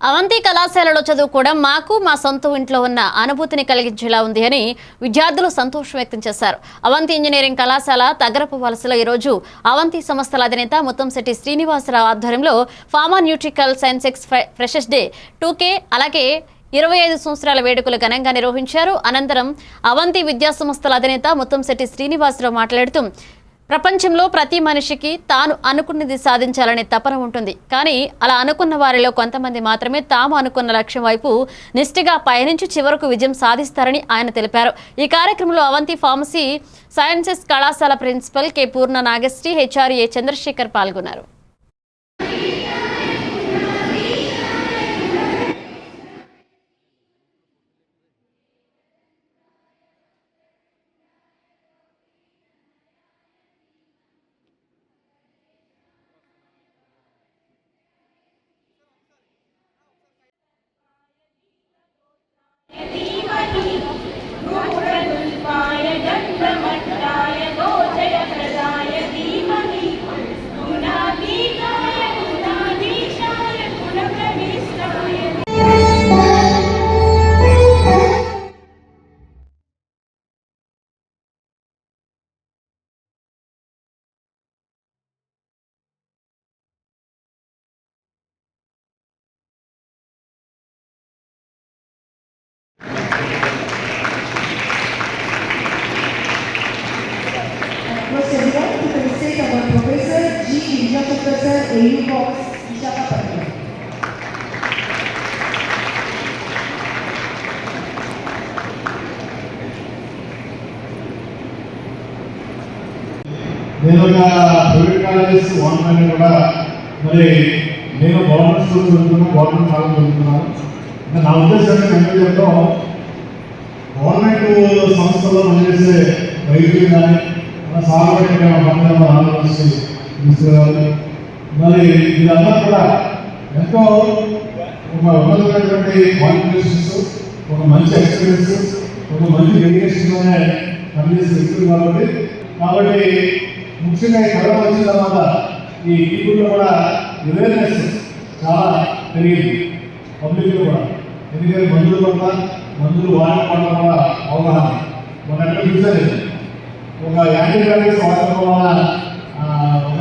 అవంతి కళాశాలలో చదువుకోవడం మాకు మా సొంత ఇంట్లో ఉన్న అనుభూతిని కలిగించేలా ఉంది అని విద్యార్థులు సంతోషం వ్యక్తం చేశారు. అవంతి ఇంజనీరింగ్ కళాశాల తగరపు వలసలో ఈరోజు అవంతి సంస్థల అధినేత ముత్తంశెట్టి శ్రీనివాసరావు ఆధ్వర్యంలో ఫార్మా న్యూట్రికల్ సైన్సెక్స్ ఫ్రె- ఫ్రెషర్స్ డే టూకే అలాగే ఇరవై ఐదు సంవత్సరాల వేడుకలు ఘనంగా నిర్వహించారు. అనంతరం అవంతి విద్యాసంస్థల అధినేత ముత్తంశెట్టి శ్రీనివాసరావు మాట్లాడుతూ ప్రపంచంలో ప్రతి మనిషికి తాను అనుకున్నది సాధించాలనే తపన ఉంటుంది. కానీ అలా అనుకున్న వారిలో కొంతమంది మాత్రమే తాము అనుకున్న లక్ష్యం వైపు నిష్ఠగా పయనించి చివరకు విజయం సాధిస్తారని ఆయన తెలిపారు. ఈ కార్యక్రమంలో అవంతి ఫార్మసీ సైన్సెస్ కళాశాల principal K. Purna Nagasri HRA Chandrasekhar పాల్గొన్నారు. Request everyone to felicitate our Professor G. Vijayapatra sir, AU Box, Visakhapatnam. నేను ఒక ప్రైవేట్ కాలేజెస్ వన్ పైన కూడా మరి నేను గవర్నమెంట్ స్కూల్ చదువుతున్నా గవర్నమెంట్ కాలేజ్ చదువుతున్నాను ఇంకా నా ఉద్దేశం ఏంటంటే చెప్తాం గవర్నమెంట్ సంస్థల్లో పనిచేసే వైద్యులు కానీ మన సాగుబడి పక్కన ఆలోచించి తీసుకురావాలి. మరి ఇదంతా కూడా ఎంతో ఒక ఉన్నతమైనటువంటి క్వాలిఫికేషన్స్ ఒక మంచి ఎక్స్పీరియన్స్ ఒక మంచి డెడికేషన్లోనే పనిచేసే వ్యక్తులు కాబట్టి కాబట్టి ముఖ్యంగా ఈ కరోనా వచ్చిన తర్వాత ఈ పీపుల్లో కూడా అవేర్నెస్ చాలా పెరిగింది. పబ్లిక్లో కూడా. ఎందుకంటే మందులు పట్ల మందులు వాడడం పట్ల కూడా అవగాహన. మన ఎక్కడ చూసారు ఒక యాంటీబయాటిక్స్ వాడటం వల్ల ఒక